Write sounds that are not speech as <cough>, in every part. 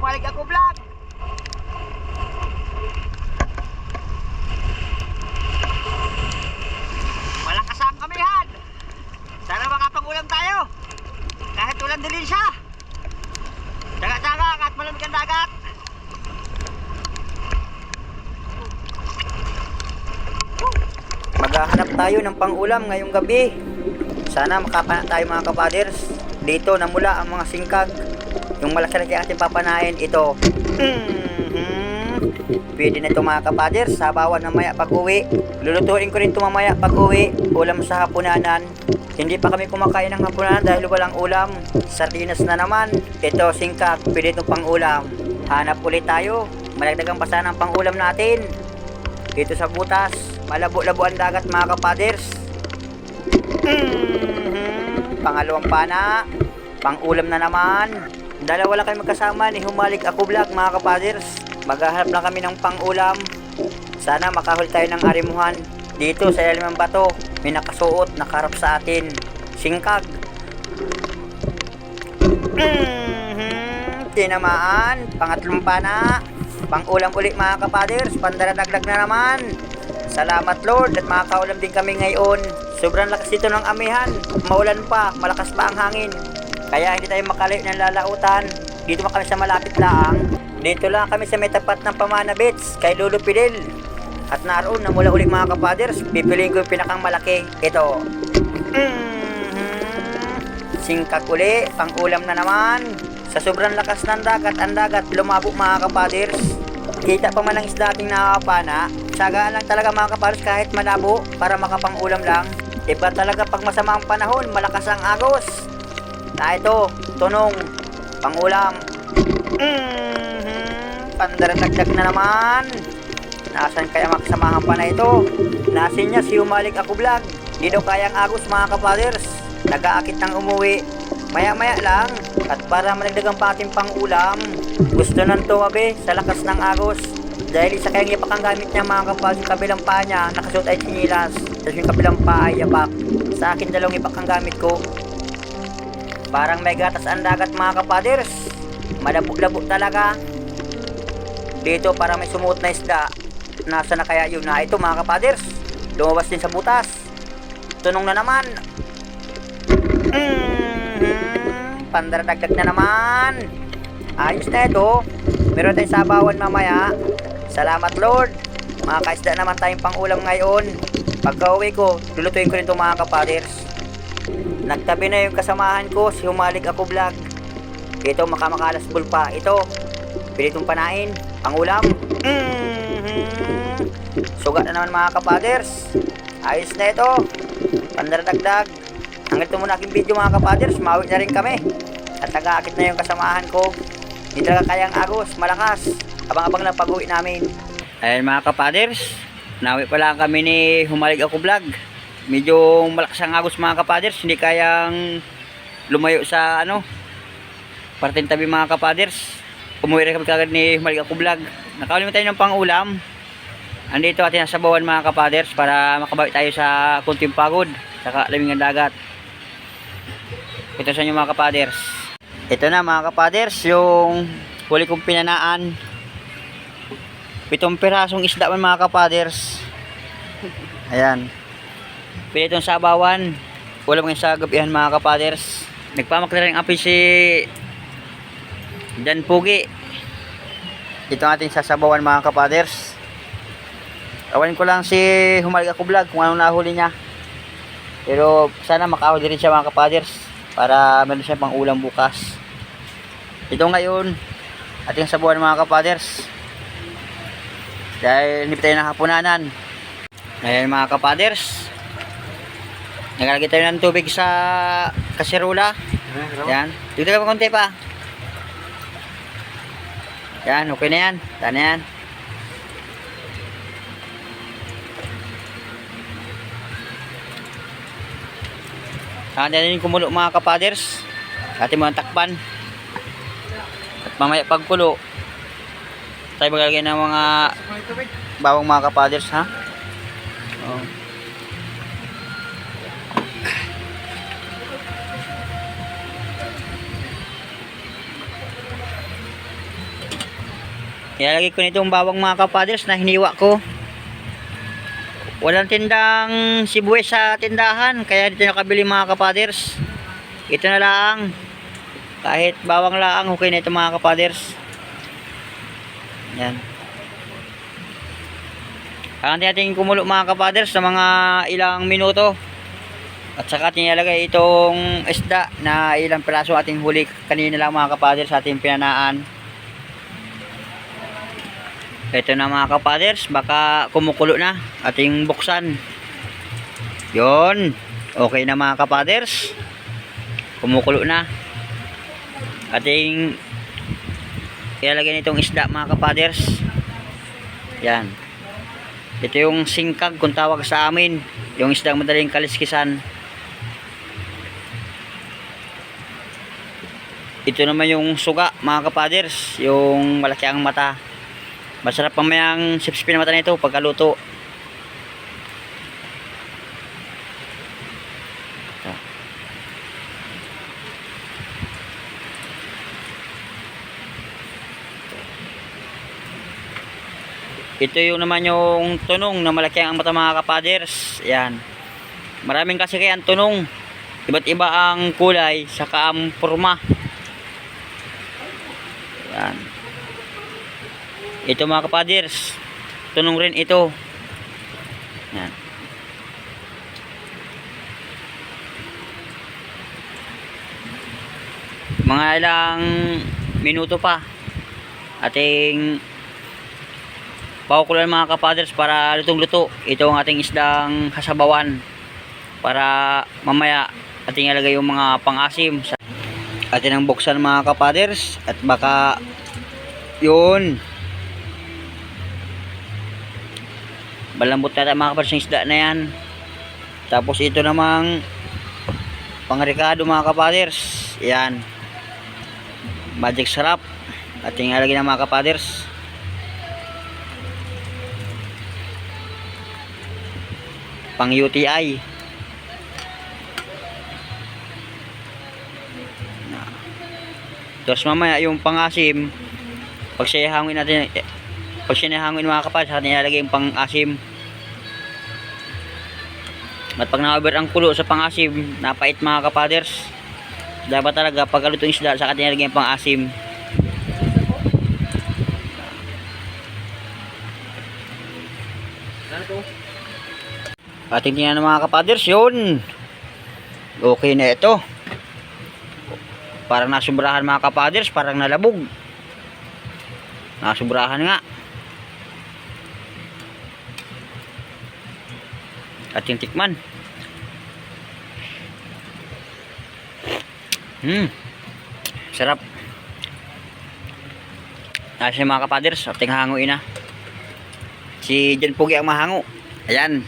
bumalik ako vlog. Malakas ang kamihan. Sana makapangulam tayo. Kahit ulan din siya. Taga-taga at malamig ang dagat. Maghahanap tayo ng pangulam ngayong gabi. Sana makapana tayo mga kapaders. Dito na mula ang mga singkag. Yung malaki-laki ating papanain, ito. Mhm. Pwede na ito mga kapaders. Sabawan mamaya pag uwi. Lulutuin ko rin ito mamaya pag uwi. Ulam sa hapunanan. Hindi pa kami kumakain ng hapunanan dahil walang ulam. Sardinas na naman. Ito singkag. Pwede itong pang ulam. Hanap ulit tayo. Malagdagang pa sana ang pang ulam natin. Dito sa butas, malabo-labo ang dagat mga kapaders. Mhm. Pangalawang pana, pang-ulam na naman. Dalawa lang kami magkasama ni Humalik Ako Vlog mga kapaders. Maghahanap lang kami ng pang-ulam. Sana makahul tayo ng arimuhan. Dito sa ilalim bato, may nakasuot, nakarap sa atin. Singkag. Mhm. Tinamaan, pangatlong pana. Pang-ulam ulit mga kapaders, pandaradagdag na naman. Salamat Lord at makakaulam din kami ngayon. Sobrang lakas dito ng amihan. Maulan pa, malakas pa ang hangin. Kaya hindi tayo makalayo ng lalautan. Dito kami sa malapit lang. Dito lang kami sa may tapat ng Pamana Beach kay Lolo Fidel. At naroon na mula ulit mga kapaders, pipiliin ko yung pinakang malaki. Ito. Mhm. Singkag uli, pang ulam na naman. Sa sobrang lakas ng dagat, ang dagat lumabo mga kapaders. Kita pa man ang isda ating nakakapana. Tsagaan lang talaga mga kapaders kahit malabo para makapang-ulam lang. Iba talaga pag masama ang panahon, malakas ang agos. Na ito, tunong, pangulam. Mhm. Pandaradagdag na naman. Nasaan kaya makasamahan pa na ito? Nasin niya si Umalik Ako Vlog. Di daw kayang agos mga kapaders. Nag-aakit ng umuwi. Maya-maya lang. At para managdagang pa ating pang-ulam, gusto nang tumabi sa lakas ng agos. Dahil isa kayang yapak ang gamit niya mga kapaders. Yung kabilang paa niya, nakasuot ay sinilas. Tapos yung kabilang paa ay yapak. Sa akin dalawang yapak gamit ko. Parang may gatas ang dagat mga kapaders. Malabo-labo talaga. Dito parang may sumuot na isda. Nasa na kaya yun na ito mga kapaders. Lumabas din sa butas. Tunong na naman. Mm-hmm. Pandaradagdag na naman. Ayos na ito. Meron tayong sabawan mamaya. Salamat Lord. Mga kaisda naman tayong pangulam ngayon. Pagka uwi ko, lulutuin ko rin itong mga kapaders. Nagtabi na yung kasamahan ko, si Humalig Ako Vlog. Ito, makamakalas pa. Ito, pwede itong panain, pangulam. Mhm. Sugat na naman mga kapaders. Ayos na ito. Pandaradagdag. Hanggang ito muna aking video mga kapaders. Mawi na rin kami. At nag-aakit na yung kasamahan ko. Hindi talaga kayang agos, malakas. Abang-abang lang pag-uwi namin. Ayan mga kapaders. Nawi pa lang kami ni Humalig Ako Vlog. Medyo malakas ang agos mga kapaders. Hindi kayang lumayo sa ano, parting tabi mga kapaders. Umuwi rin kami kagad ni Humalig Ako Vlog. Nakaulim tayo ng pang-ulam. Andito atin sa bawan mga kapaders para makabawi tayo sa kunting pagod saka lamig ng dagat. Ito sa inyo mga kapaders. Ito na mga kapaders yung huli kong pinanaan. Pitong pirasong isda man mga kapaders. Ayan. Pili itong sabawan. Ulam ngayon sa gabihan mga kapaders. Nagpamak na rin apoy si Dan Pugi. Ito ang ating sasabawan mga kapaders. Awan ko lang si Humalig Ako Vlog kung anong nahuli niya. Pero sana makahuli rin siya mga kapaders para meron siya pang ulam bukas. Ito ngayon ating sabawan mga kapaders. Dahil hindi tayo nakapunanan. Ayan mga kapaders. Nagalagay tayo ng tubig sa kaserola. Yan. Dito ka pa konti pa. Yan, okay na yan. Tana yan. Saan din yung kumulo mga kapaders. Ating mga takpan. At mamaya pagkulo, tayo maglalagay ng mga bawang mga kapaders ha. Oh. Ilalagay ko nitong bawang mga kapaders na hiniwa ko. Walang tindang sibuyas sa tindahan, kaya dito nakabili mga kapaders. Ito na lang. Kahit bawang lang, okay na ito mga kapaders. Yan. Ang natin kumulo mga kapaders sa mga ilang minuto. At saka tinalagay itong isda na ilang piraso ating huli kanina lang mga kapaders sa ating pinanaan. Ito na mga kapaders, baka kumukulo na ating buksan. Yon, okay na mga kapaders. Kumukulo na. Ating ilalagay nitong isda mga kapaders. Yan. Ito yung singkag kung tawag sa amin. Yung isdang madaling kaliskisan. Ito naman yung suga mga kapaders. Yung malaki ang mata. Masarap pamayang sipsipin na mata nito pagkaluto. Ito. Yung naman yung tunong na malaki ang mata mga kapaders. Yan. Maraming kasi kaya ang tunong. Iba't iba ang kulay saka ang forma. Ito mga kapaders. Tunong rin ito. Yan. Mga ilang minuto pa. Ating paukulan mga kapaders para lutong-luto. Ito ang ating isdang kasabawan. Para mamaya ating ilagay yung mga pangasim. Sa atin ang buksan mga kapaders. At baka yun malambot na mga kapaders yung isda na yan. Tapos ito namang pangrikado mga kapaders. Yan. Magic sarap. Ating alagay ng mga kapaders. Pang UTI tapos mamaya yung pangasim pag siya hangin natin eh, pag siya hangin mga kapal sa atin ilalagay yung pang-asim. At pag na-over ang kulo sa pang-asim napait mga kapaders. Dapat talaga pag aluto yung isda sa atin ilalagay yung pang-asim. Ating tingnan ng mga kapaders yun. Okay na ito. Parang nasubrahan mga kapaders parang nalabog. Nasubrahan nga ating tikman. Hmm. Sarap. Ayos na mga kapaders ating hanguin na. Si Jan Pugi ang mahango ayan.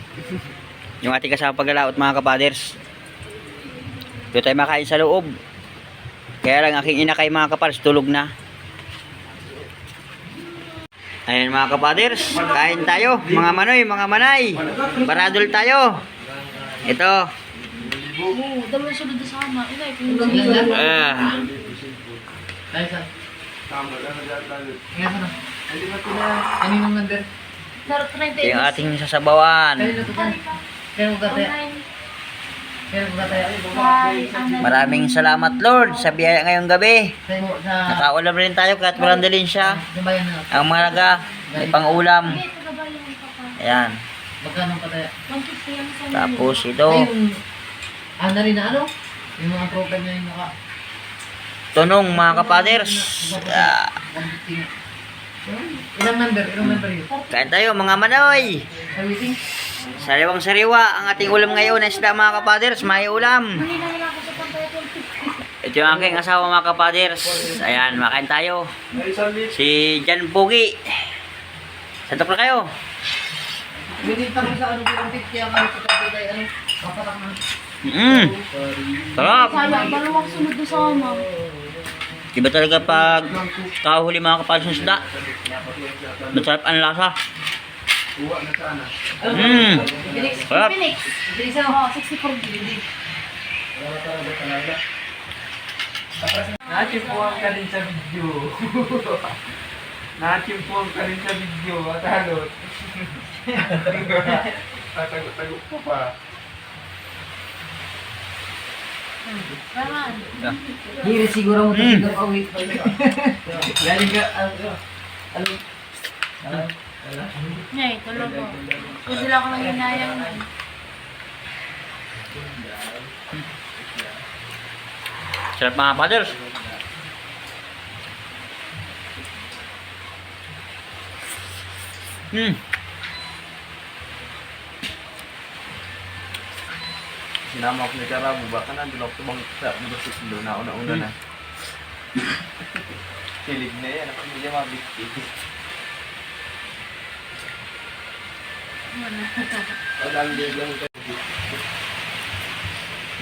Yung ating kasama paggalaot mga kapaders. Doon tayo makain sa loob. Kaya lang aking ina kay mga kapaders tulog na Ayan mga kapaders, kain tayo, mga manoy, mga manay. Baradol tayo. Ito. Ah, Kaninong number? Pero 30 yung ating sasabawan. Kanino to? Maraming salamat Lord sa biyaya ngayong gabi. Nakaulam rin tayo kahit walang dalhin siya. Ang mahalaga, may pang-ulam. Ayan. Magkano pa tayo? 150 ang sa Tapos ito, Ay, ano rin na ano? Yung mga program niya yung naka tunong mga kapaders. 150 na. Ilang number? Ilang number yun? kain tayo mga manoy. Waiting? Sariwang sariwa ang ating ulam ngayon na isda mga kapaders. May ulam. Hindi na nila ako sa pantay 150. Ito yung aking asawa mga kapaders. Ayan, makain tayo. Si Jan Pugi. Santok na kayo. Binita ko sa ko 50 ang sa tayo? Kapatak na. Mm. Sarap. Dalawang sunod doon sa ama. Iba talaga pag kahuli mga kapaders ng isda. Masarap ang lasa. Mm. Phoenix. Sarap. Phoenix. Isa. Oo, 64 gig. Ate po ang ka din sa video. Nachimpuan ka rin sa video <laughs> at halot. <laughs> Tatago-tago ko pa. Parang, Hiri siguro mo Mm. tayo away pa yun. <laughs> Galing ka, ano, ano, ano, Nay, tulog ko. Kung sila ako nang hinayang nun. Sarap mga fathers. Hmm. Sinama ko ni Karabo, baka nandun ako tumang sa motorsiklo na una-una na. Kilig na yan, ako hindi niya mabikti. Wala ang din lang kayo.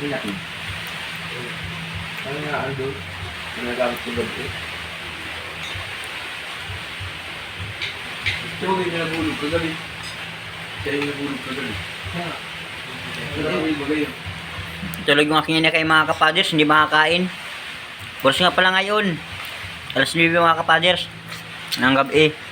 Hindi Ano nga, Aldo? Ginagamit ko gabi. Ito kayo nabulog ka gabi. Siya yung nabulog ka gabi. Na yung bagay. Tulog yung aking ina kay mga kapaders, hindi makakain. Buras nga pala ngayon. Alas 9 mga kapaders. Ng gabi.